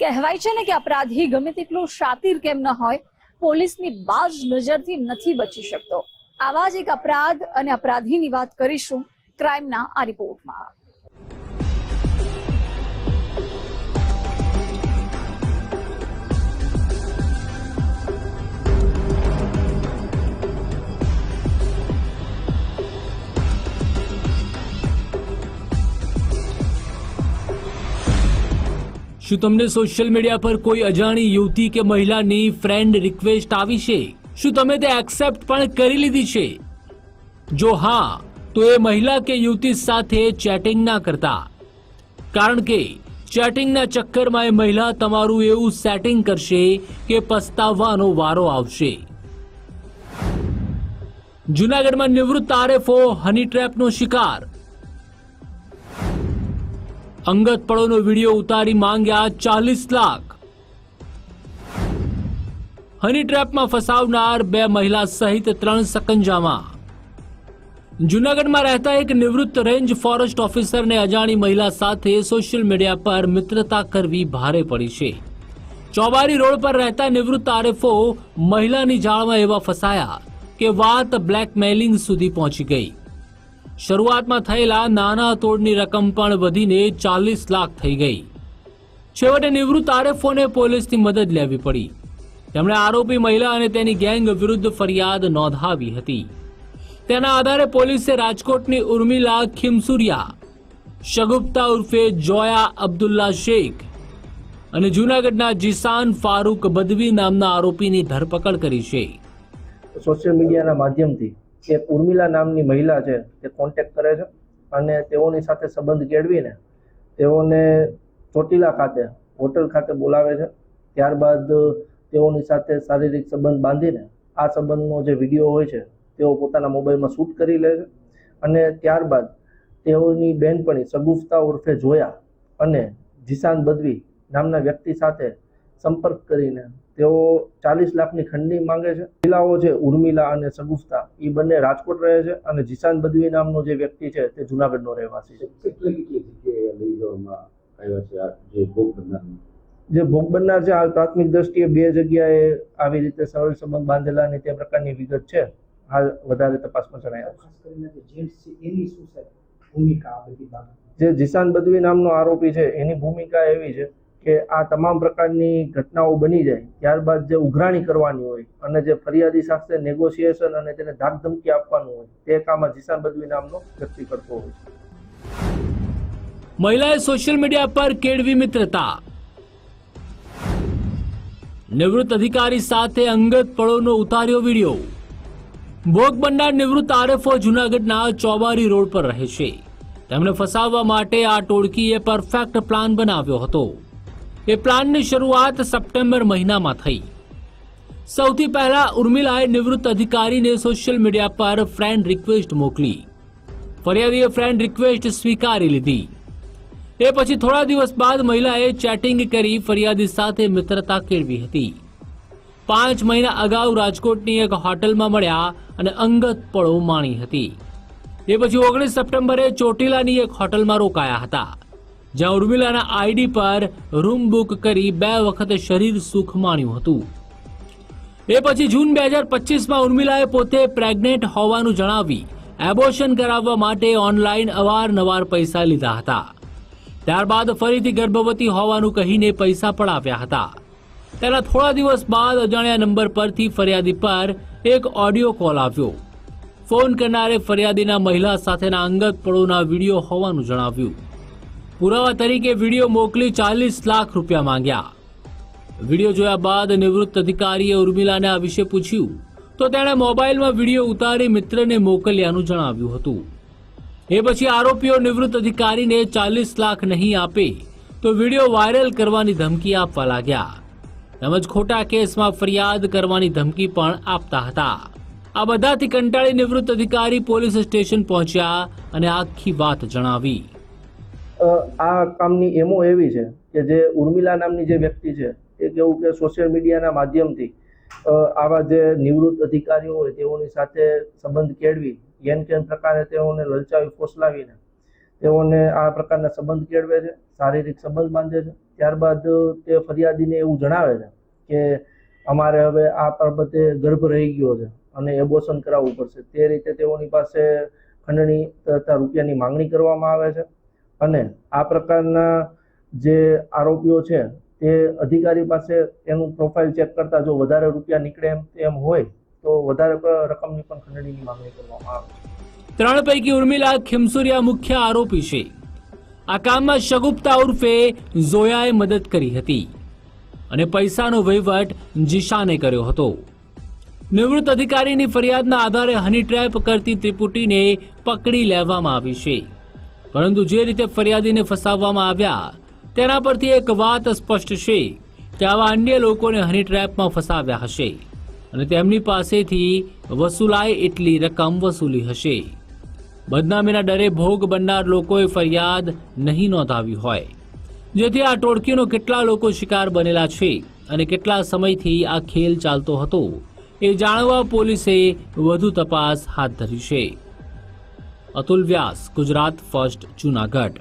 કહેવાય છે ને કે અપરાધી ગમે તેટલો શાતિર કેમ ન હોય, પોલીસની બાજ નજરથી નથી બચી શકતો. આવા જ એક અપરાધ અને અપરાધીની વાત કરીશું, ક્રાઇમના આ રિપોર્ટમાં. શું તમને સોશિયલ મીડિયા પર કોઈ અજાણી યુવતી કે મહિલાની ફ્રેન્ડ રિક્વેસ્ટ આવી છે? શું તમે તે એક્સેપ્ટ પણ કરી લીધી છે? જો હા, તો એ મહિલા કે યુવતી સાથે ચેટિંગ ના કરતા. કારણ કે ચેટિંગના ચક્કરમાં એ મહિલા તમારું એવું સેટિંગ કરશે કે પસ્તાવવાનો વારો આવશે. જુનાગઢમાં નિવૃત્ત આરએફઓ હની ટ્રેપનો શિકાર. અંગત પળોનો વીડિયો ઉતારી માંગ્યા ચાલીસ લાખ. હની ટ્રેપમાં ફસાવનાર બે મહિલા સહિત ત્રણ સકંજામાં. જૂનાગઢમાં રહેતા એક નિવૃત્ત રેન્જ ફોરેસ્ટ ઓફિસરને અજાણી મહિલા સાથે સોશિયલ મીડિયા પર મિત્રતા કરવી ભારે પડી છે. ચોબારી રોડ પર રહેતા નિવૃત્ત આરએફઓ મહિલાની જાળમાં એવા ફસાયા કે વાત બ્લેકમેલિંગ સુધી પહોંચી ગઈ. શરૂઆતમાં થયેલા નાના તોડની રકમ પણ વધીને ચાલીસ લાખ થઈ ગઈ. છેવટે નિવૃત્ત આરએફઓને પોલીસની મદદ લેવી પડી. તેમણે આરોપી મહિલા અને તેની ગેંગ વિરુદ્ધ ફરિયાદ નોંધાવી હતી. તેના આધારે પોલીસે રાજકોટની ઉર્મિલા ખીમસુરિયા, શગુપ્તા ઉર્ફે જોયા અબ્દુલ્લા શેખ અને જૂનાગઢના જીસાન ફારૂક બદવી નામના આરોપીની ધરપકડ કરી છે. સોશિયલ મીડિયાના માધ્યમથી એક ઉર્મિલા નામની મહિલા છે, તે કોન્ટેક્ટ કરે છે અને તેઓની સાથે સંબંધ કેળવીને તેઓને ચોટીલા ખાતે, હોટલ ખાતે બોલાવે છે. ત્યારબાદ તેઓની સાથે શારીરિક સંબંધ બાંધીને આ સંબંધનો જે વીડિયો હોય છે, તેઓ પોતાના મોબાઈલમાં શૂટ કરી લે છે. અને ત્યારબાદ તેઓની બહેનપણી સગુફતા ઉર્ફે જોયા અને જીશાન બદવી નામના વ્યક્તિ સાથે સંપર્ક કરીને તેઓ ચાલીસ લાખની ખંડની માંગે છે. મહિલાઓ છે ઉર્મિલા અને સગુફતા એ બંને રાજકોટ રહે છે અને જીસાન બદવી નામનો જે વ્યક્તિ છે તે જુનાગઢનો રહેવાસી છે. કેટલી કેટલી જગ્યાએ લઈ જવામાં આવ્યા છે આ જે ભોગ બનનારને? જે ભોગ બનનાર છે હાલ પ્રાથમિક દ્રષ્ટિએ બે જગ્યાએ આવી રીતે સરળ સંબંધ બાંધેલા અને તે પ્રકારની વિગત છે. હાલ વધારે તપાસમાં જણાય જે જેન્ટ્સ શું છે ભૂમિકા આ જે જીસાન બદવી નામનો આરોપી છે એની ભૂમિકા એવી છે કે આ તમામ પ્રકારની ઘટનાઓ બની જાય, ત્યારબાદ જે ઉઘરાણી કરવાની હોય અને જે ફરિયાદી સાથે નેગોશિએશન અને તેને ધાકધમકી આપવાનું હોય, તે કામ જીસાન બદવી નામનો વ્યક્તિ કરતો હોય છે. મહિલાએ સોશિયલ મીડિયા પર કેળવી મિત્રતા. નિવૃત્ત અધિકારી સાથે અંગત પળોનો ઉતાર્યો વીડિયો. ભોગ નિવૃત્ત આરએફઓ જુનાગઢના ચોબારી રોડ પર રહે છે. તેમને ફસાવવા માટે આ ટોળકીએ પરફેક્ટ પ્લાન બનાવ્યો હતો. એ પ્લાનની શરૂઆત સપ્ટેમ્બર મહિનામાં થઈ. સૌથી પહેલા ઉર્મિલાએ નિવૃત્ત અધિકારીને સોશિયલ મીડિયા પર ફ્રેન્ડ રિક્વેસ્ટ મોકલી. ફરિયાદીએ ફ્રેન્ડ રિક્વેસ્ટ સ્વીકારી લીધી. એ પછી થોડા દિવસ બાદ મહિલાએ ચેટિંગ કરી ફરિયાદી સાથે મિત્રતા કેળવી હતી. પાંચ મહિના અગાઉ રાજકોટની એક હોટલમાં મળ્યા અને અંગત પળો માણી હતી. એ પછી ઓગણીસ સપ્ટેમ્બરે ચોટીલાની એક હોટલમાં રોકાયા હતા. જ્યાં ઉર્મિલાના આઈડી પર રૂમ બુક કરી બે વખત શરીર સુખ માણ્યું હતું. એ પછી જૂન બે હજાર પચીસમાં ઉર્મિલાએ પોતે પ્રેગ્નેન્ટ હોવાનું જણાવી એબોર્શન કરાવવા માટે ઓનલાઈન અવારનવાર પૈસા લીધા હતા. ત્યારબાદ ફરીથી ગર્ભવતી હોવાનું કહીને પૈસા પડાવ્યા હતા. તેના થોડા દિવસ બાદ અજાણ્યા નંબર પરથી ફરિયાદી પર એક ઓડિયો કોલ આવ્યો. ફોન કરનારે ફરિયાદીના મહિલા સાથેના અંગત પળોના વીડિયો હોવાનું જણાવ્યું. પુરાવા તરીકે વીડિયો મોકલી ચાલીસ લાખ રૂપિયા માંગ્યા. વીડિયો જોયા બાદ નિવૃત્ત અધિકારીએ ઉર્મિલાને આ વિશે પૂછ્યું. તો તેણે મોબાઈલમાં વીડિયો ઉતારી મિત્રને મોકલ્યાનું જણાવ્યું હતું. એ પછી આરોપીઓ નિવૃત્ત અધિકારીને ચાલીસ લાખ નહીં આપે તો વીડિયો વાયરલ કરવાની ધમકી આપવા લાગ્યા. તેમજ ખોટા કેસમાં ફરિયાદ કરવાની ધમકી પણ આપતા હતા. આ બધાથી કંટાળી નિવૃત્ત અધિકારી પોલીસ સ્ટેશન પહોંચ્યા અને આખી વાત જણાવી. આ કામની એમો એવી છે કે જે ઉર્મિલા નામની જે વ્યક્તિ છે, એ કેવું કે સોશિયલ મીડિયાના માધ્યમથી આવા જે નિવૃત્ત અધિકારીઓ હોય તેઓની સાથે સંબંધ કેળવી જેમ કેમ પ્રકારે તેઓને લલચાવી, ફોસલાવીને તેઓને આ પ્રકારના સંબંધ કેળવે છે, શારીરિક સંબંધ બાંધે છે. ત્યારબાદ તે ફરિયાદીને એવું જણાવે છે કે અમારે હવે આ બાબતે ગર્ભ રહી ગયો છે અને એબોશન કરાવવું પડશે. તે રીતે તેઓની પાસે ખંડણી તથા રૂપિયાની માંગણી કરવામાં આવે છે. અને આ પ્રકારના જે આરોપીઓ છે તે અધિકારી પાસે એનું પ્રોફાઇલ ચેક કરતા જો વધારે રૂપિયા નીકળે એમ તેમ હોય, તો વધારે રકમની પણ ખંડણીની માંગણી કરવામાં આવે. ત્રણ પૈકી ઉર્મિલા ખેમસુરિયા મુખ્ય આરોપી છે. આ કામમાં શગુપ્તા ઉર્ફે ઝોયાએ મદદ કરી હતી અને પૈસાનો વહીવટ જીશાને કર્યો હતો. નિવૃત્ત અધિકારીની ફરિયાદના આધારે હની ટ્રેપ કરતી ત્રિપુટીને પકડી લેવામાં આવી છે. પરંતુ જે રીતે ફરિયાદીને ફસાવવામાં આવ્યા, તેના પરથી એક વાત સ્પષ્ટ છે કે આવા અન્ય લોકોને હની ટ્રેપમાં ફસાવ્યા હશે અને તેમની પાસેથી વસૂલાય એટલી રકમ વસૂલી હશે. બદનામીના ડરે ભોગ બનનાર લોકોએ ફરિયાદ નહીં નોંધાવી હોય. જેથી આ ટોળકીનો કેટલા લોકો શિકાર બનેલા છે અને કેટલા સમયથી આ ખેલ ચાલતો હતો, એ જાણવા પોલીસે વધુ તપાસ હાથ ધરી છે. અતુલ વ્યાસ ગુજરાત ફર્સ્ટ જુનાગઢ.